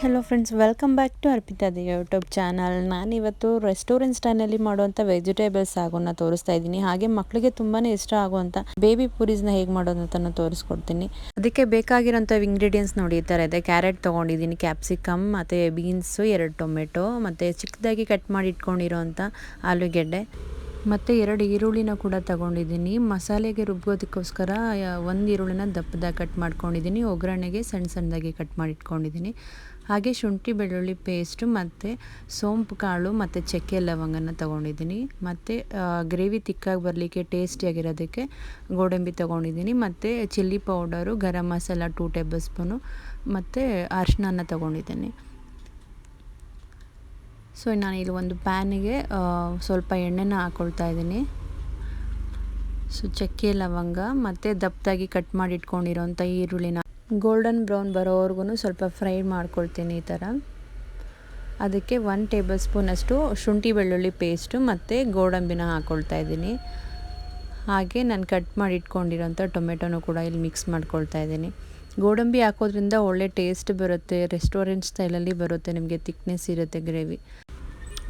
Hello friends welcome back to Arpitha the YouTube channel ನಾನಿವತ್ತು restaurant ಸ್ಟೈಲಲ್ಲಿ ಮಾಡುವಂಥ vegetables ಆಗೋನ ತೋರಿಸ್ತಾ ಇದ್ದೀನಿ. ಹಾಗೆ ಮಕ್ಕಳಿಗೆ ತುಂಬಾ ಇಷ್ಟ ಆಗುವಂಥ ಬೇಬಿ ಪೂರೀಸ್ನ ಹೇಗೆ ಮಾಡೋದು ಅಂತಲೂ ತೋರಿಸ್ಕೊಡ್ತೀನಿ. ಅದಕ್ಕೆ ಬೇಕಾಗಿರೋಂಥ ಇಂಗ್ರೀಡಿಯೆಂಟ್ಸ್ ನೋಡಿ, ಈ ಥರ ಇದೆ. ಕ್ಯಾರೆಟ್ ತೊಗೊಂಡಿದ್ದೀನಿ ಕ್ಯಾಪ್ಸಿಕಮ್ ಮತ್ತು ಬೀನ್ಸು ಎರಡು ಟೊಮೆಟೊ ಮತ್ತು ಚಿಕ್ಕದಾಗಿ ಕಟ್ ಮಾಡಿ ಇಟ್ಕೊಂಡಿರೋಂಥ ಆಲೂಗೆಡ್ಡೆ. ಮತ್ತು ಎರಡು ಈರುಳ್ಳಿನ ಕೂಡ ತಗೊಂಡಿದ್ದೀನಿ. ಮಸಾಲೆಗೆ ರುಬ್ಬೋದಕ್ಕೋಸ್ಕರ ಒಂದು ಈರುಳ್ಳಿನ ದಪ್ಪದಾಗಿ ಕಟ್ ಮಾಡ್ಕೊಂಡಿದ್ದೀನಿ. ಒಗ್ಗರಣೆಗೆ ಸಣ್ಣ ಸಣ್ಣದಾಗಿ ಕಟ್ ಮಾಡಿಟ್ಕೊಂಡಿದ್ದೀನಿ. ಹಾಗೆ ಶುಂಠಿ, ಬೆಳ್ಳುಳ್ಳಿ ಪೇಸ್ಟು ಮತ್ತು ಸೋಂಪು, ಕಾಳು ಮತ್ತು ಚಕ್ಕೆ ಲವಂಗನ ತೊಗೊಂಡಿದ್ದೀನಿ. ಮತ್ತು ಗ್ರೇವಿ ತಿಕ್ಕಾಗಿ ಬರಲಿಕ್ಕೆ ಟೇಸ್ಟಿಯಾಗಿರೋದಕ್ಕೆ ಗೋಡಂಬಿ ತೊಗೊಂಡಿದ್ದೀನಿ. ಮತ್ತು chilli powder, garam masala two tablespoon, ಮತ್ತು ಅರ್ಶಿನ ತೊಗೊಂಡಿದ್ದೀನಿ. ಸೊ, ನಾನು ಇಲ್ಲಿ ಒಂದು ಪ್ಯಾನಿಗೆ ಸ್ವಲ್ಪ ಎಣ್ಣೆನ ಹಾಕ್ಕೊಳ್ತಾ ಇದ್ದೀನಿ. ಸೊ, ಚಕ್ಕೆ, ಲವಂಗ ಮತ್ತು ದಪ್ಪದಾಗಿ ಕಟ್ ಮಾಡಿ ಇಟ್ಕೊಂಡಿರೋಂಥ ಈರುಳ್ಳಿನ. ಗೋಲ್ಡನ್ ಬ್ರೌನ್ ಬರೋವರೆಗೂ ಸ್ವಲ್ಪ ಫ್ರೈ ಮಾಡ್ಕೊಳ್ತೀನಿ ಈ ಥರ. ಅದಕ್ಕೆ ಒನ್ ಟೇಬಲ್ ಸ್ಪೂನಷ್ಟು ಶುಂಠಿ ಬೆಳ್ಳುಳ್ಳಿ ಪೇಸ್ಟು ಮತ್ತು ಗೋಡಂಬಿನ ಹಾಕ್ಕೊಳ್ತಾ ಇದ್ದೀನಿ. ಹಾಗೆ ನಾನು ಕಟ್ ಮಾಡಿ ಇಟ್ಕೊಂಡಿರೋಂಥ ಟೊಮೆಟೊನೂ ಕೂಡ ಇಲ್ಲಿ ಮಿಕ್ಸ್ ಮಾಡ್ಕೊಳ್ತಾ ಇದ್ದೀನಿ. ಗೋಡಂಬಿ ಹಾಕೋದ್ರಿಂದ ಒಳ್ಳೆ ಟೇಸ್ಟ್ ಬರುತ್ತೆ ರೆಸ್ಟೋರೆಂಟ್ ಸ್ಟೈಲಲ್ಲಿ ಬರುತ್ತೆ, ನಿಮಗೆ ತಿಕ್ನೆಸ್ ಇರುತ್ತೆ ಗ್ರೇವಿ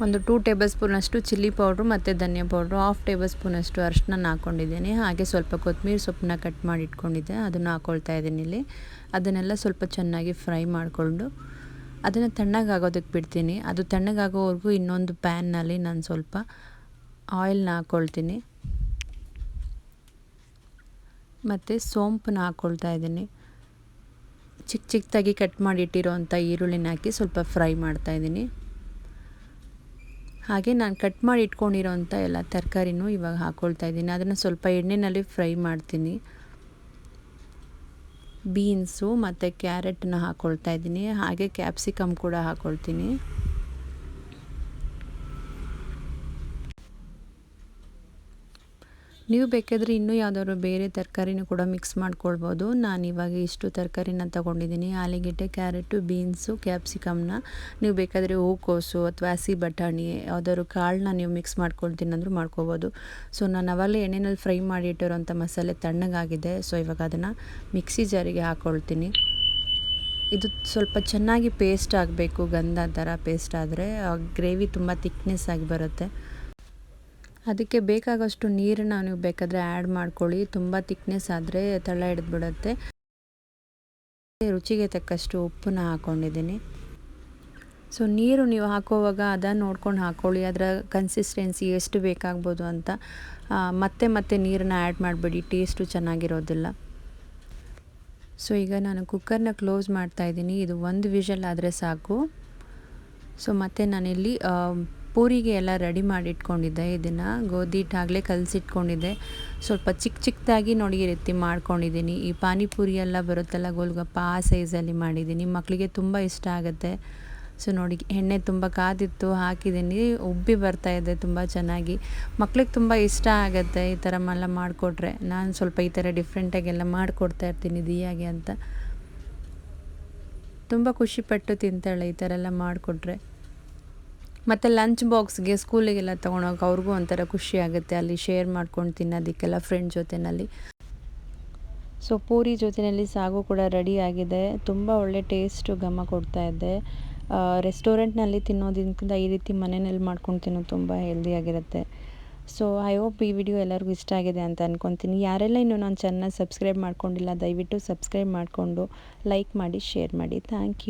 ಒಂದು ಟೂ ಟೇಬಲ್ ಸ್ಪೂನಷ್ಟು ಚಿಲ್ಲಿ ಪೌಡ್ರು ಮತ್ತು ಧನಿಯಾ ಪೌಡ್ರು ಹಾಫ್ ಟೇಬಲ್ ಸ್ಪೂನಷ್ಟು ಅರ್ಶಿನ ಹಾಕ್ಕೊಂಡಿದ್ದೀನಿ ಹಾಗೆ ಸ್ವಲ್ಪ ಕೊತ್ತಂಬರಿ ಸೊಪ್ಪನ್ನ ಕಟ್ ಮಾಡಿ ಇಟ್ಕೊಂಡಿದ್ದೆ. ಅದನ್ನು ಹಾಕ್ಕೊಳ್ತಾ ಇದ್ದೀನಿ ಇಲ್ಲಿ. ಅದನ್ನೆಲ್ಲ ಸ್ವಲ್ಪ ಚೆನ್ನಾಗಿ ಫ್ರೈ ಮಾಡಿಕೊಂಡು ಅದನ್ನು ತಣ್ಣಗಾಗೋದಕ್ಕೆ ಬಿಡ್ತೀನಿ. ಅದು ತಣ್ಣಗಾಗೋವರೆಗೂ ಇನ್ನೊಂದು ಪ್ಯಾನ್ನಲ್ಲಿ ನಾನು ಸ್ವಲ್ಪ ಆಯಿಲ್ನ ಹಾಕ್ಕೊಳ್ತೀನಿ ಮತ್ತು ಸೋಂಪನ್ನ ಹಾಕ್ಕೊಳ್ತಾ ಇದ್ದೀನಿ. ಚಿಕ್ಕ ಚಿಕ್ಕದಾಗಿ ಕಟ್ ಮಾಡಿ ಇಟ್ಟಿರೋವಂಥ ಈರುಳ್ಳಿನ ಹಾಕಿ ಸ್ವಲ್ಪ ಫ್ರೈ ಮಾಡ್ತಾಯಿದ್ದೀನಿ ಹಾಗೆ ನಾನು ಕಟ್ ಮಾಡಿ ಇಟ್ಕೊಂಡಿರೋಂಥ ಎಲ್ಲ ತರಕಾರಿನೂ ಇವಾಗ ಹಾಕ್ಕೊಳ್ತಾ ಇದ್ದೀನಿ. ಅದನ್ನು ಸ್ವಲ್ಪ ಎಣ್ಣೆಯಲ್ಲಿ ಫ್ರೈ ಮಾಡ್ತೀನಿ. ಬೀನ್ಸು ಮತ್ತು ಕ್ಯಾರೆಟನ್ನು ಹಾಕ್ಕೊಳ್ತಾ ಇದ್ದೀನಿ. ಹಾಗೆ ಕ್ಯಾಪ್ಸಿಕಮ್ ಕೂಡ ಹಾಕ್ಕೊಳ್ತೀನಿ ನೀವು ಬೇಕಾದರೆ ಇನ್ನೂ ಯಾವುದಾದ್ರು ಬೇರೆ ತರಕಾರಿನೂ ಕೂಡ ಮಿಕ್ಸ್ ಮಾಡ್ಕೊಳ್ಬೋದು. ನಾನು ಇವಾಗ ಇಷ್ಟು ತರಕಾರಿನ ತೊಗೊಂಡಿದ್ದೀನಿ. ಆಲೂಗೆಡ್ಡೆ, ಕ್ಯಾರೆಟು, ಬೀನ್ಸು, ಕ್ಯಾಪ್ಸಿಕಮ್ನ. ನೀವು ಬೇಕಾದರೆ ಹೂಕೋಸು ಅಥವಾ ಹಸಿ ಬಟಾಣಿ, ಯಾವ್ದಾದ್ರು ಕಾಳನ್ನ ನೀವು ಮಿಕ್ಸ್ ಮಾಡ್ಕೊಳ್ತೀನಿ ಅಂದರೂ ಮಾಡ್ಕೋಬೋದು ಸೊ ನಾನು ಅವಾಗಲೇ ಎಣ್ಣೆನಲ್ಲಿ ಫ್ರೈ ಮಾಡಿ ಇಟ್ಟಿರೋಂಥ ಮಸಾಲೆ ತಣ್ಣಗಾಗಿದೆ. ಸೊ ಇವಾಗ ಅದನ್ನು ಮಿಕ್ಸಿ ಜಾರಿಗೆ ಹಾಕ್ಕೊಳ್ತೀನಿ ಇದು ಸ್ವಲ್ಪ ಚೆನ್ನಾಗಿ ಪೇಸ್ಟ್ ಆಗಬೇಕು, ಗಂಧ ಥರ ಪೇಸ್ಟ್ ಆದರೆ ಗ್ರೇವಿ ತುಂಬ ತಿಕ್ನೆಸ್ ಆಗಿ ಬರುತ್ತೆ. ಅದಕ್ಕೆ ಬೇಕಾಗಷ್ಟು ನೀರನ್ನ ನೀವು ಬೇಕಾದರೆ ಆ್ಯಡ್ ಮಾಡ್ಕೊಳ್ಳಿ. ತುಂಬ ತಿಕ್ನೆಸ್ ಆದರೆ ತಳ ಹಿಡಿದ್ಬಿಡುತ್ತೆ. ರುಚಿಗೆ ತಕ್ಕಷ್ಟು ಉಪ್ಪನ್ನ ಹಾಕ್ಕೊಂಡಿದ್ದೀನಿ ಸೊ ನೀರು ನೀವು ಹಾಕೋವಾಗ ಅದನ್ನು ನೋಡ್ಕೊಂಡು ಹಾಕ್ಕೊಳ್ಳಿ ಅದರ ಕನ್ಸಿಸ್ಟೆನ್ಸಿ ಎಷ್ಟು ಬೇಕಾಗ್ಬೋದು ಅಂತ. ಮತ್ತೆ ಮತ್ತೆ ನೀರನ್ನ ಆ್ಯಡ್ ಮಾಡಿಬಿಡಿ. ಟೇಸ್ಟು ಚೆನ್ನಾಗಿರೋದಿಲ್ಲ. ಸೊ ಈಗ ನಾನು ಕುಕ್ಕರ್ನ ಕ್ಲೋಸ್ ಮಾಡ್ತಾಯಿದ್ದೀನಿ ಇದು ಒಂದು ವಿಷಲ್ ಆದರೆ ಸಾಕು. ಸೊ ಮತ್ತು ನಾನಿಲ್ಲಿ ಪೂರಿಗೆ ಎಲ್ಲ ರೆಡಿ ಮಾಡಿ ಇಟ್ಕೊಂಡಿದ್ದೆ ಇದನ್ನು ಗೋಧಿ ಹಿಟ್ಟಾಗಲೇ ಕಲಸಿಟ್ಕೊಂಡಿದ್ದೆ. ಸ್ವಲ್ಪ ಚಿಕ್ಕ ಚಿಕ್ಕದಾಗಿ ನೋಡಿ ರೀತಿ ಮಾಡ್ಕೊಂಡಿದ್ದೀನಿ. ಈ ಪಾನಿಪುರಿ ಎಲ್ಲ ಬರುತ್ತಲ್ಲ ಗೋಲ್ಗಪ್ಪ, ಆ ಸೈಜಲ್ಲಿ ಮಾಡಿದ್ದೀನಿ. ಮಕ್ಕಳಿಗೆ ತುಂಬ ಇಷ್ಟ ಆಗುತ್ತೆ. ಸೊ ನೋಡಿ, ಎಣ್ಣೆ ತುಂಬ ಕಾದಿತ್ತು, ಹಾಕಿದ್ದೀನಿ. ಉಬ್ಬಿ ಬರ್ತಾಯಿದೆ ತುಂಬ ಚೆನ್ನಾಗಿ. ಮಕ್ಳಿಗೆ ತುಂಬ ಇಷ್ಟ ಆಗುತ್ತೆ ಈ ಥರ ಎಲ್ಲ ಮಾಡಿಕೊಟ್ರೆ. ನಾನು ಸ್ವಲ್ಪ ಈ ಥರ ಡಿಫ್ರೆಂಟಾಗೆಲ್ಲ ಮಾಡಿಕೊಡ್ತಾ ಇರ್ತೀನಿ ದಿಯಾಗೆ ಅಂತ. ತುಂಬ ಖುಷಿಪಟ್ಟು ತಿಂತಾಳೆ ಈ ಥರ ಎಲ್ಲ ಮಾಡಿಕೊಟ್ರೆ. ಮತ್ತು ಲಂಚ್ ಬಾಕ್ಸ್ಗೆ ಸ್ಕೂಲಿಗೆಲ್ಲ ತೊಗೊಂಡೋಗಿ ಅವ್ರಿಗೂ ಒಂಥರ ಖುಷಿ ಆಗುತ್ತೆ. ಅಲ್ಲಿ ಶೇರ್ ಮಾಡ್ಕೊಂಡು ತಿನ್ನೋದಕ್ಕೆಲ್ಲ ಫ್ರೆಂಡ್ ಜೊತೆಯಲ್ಲಿ ಸೊ ಪೂರಿ ಜೊತೆಯಲ್ಲಿ ಸಾಗು ಕೂಡ ರೆಡಿ ಆಗಿದೆ. ತುಂಬ ಒಳ್ಳೆ ಟೇಸ್ಟು ಘಮ ಕೊಡ್ತಾ ಇದೆ. ರೆಸ್ಟೋರೆಂಟ್ನಲ್ಲಿ ತಿನ್ನೋದಕ್ಕಿಂತ ಈ ರೀತಿ ಮನೆಯಲ್ಲಿ ಮಾಡ್ಕೊಂಡು ತಿನ್ನೋದು ತುಂಬ ಹೆಲ್ದಿಯಾಗಿರುತ್ತೆ ಸೊ ಐ ಹೋಪ್ ಈ ವಿಡಿಯೋ ಎಲ್ಲರಿಗೂ ಇಷ್ಟ ಆಗಿದೆ ಅಂತ ಅಂದ್ಕೊತೀನಿ ಯಾರೆಲ್ಲ ಇನ್ನೂ ನಾನು ಚೆನ್ನಾಗಿ ಸಬ್ಸ್ಕ್ರೈಬ್ ಮಾಡ್ಕೊಂಡಿಲ್ಲ, ದಯವಿಟ್ಟು ಸಬ್ಸ್ಕ್ರೈಬ್ ಮಾಡಿಕೊಂಡು ಲೈಕ್ ಮಾಡಿ ಶೇರ್ ಮಾಡಿ. Thank you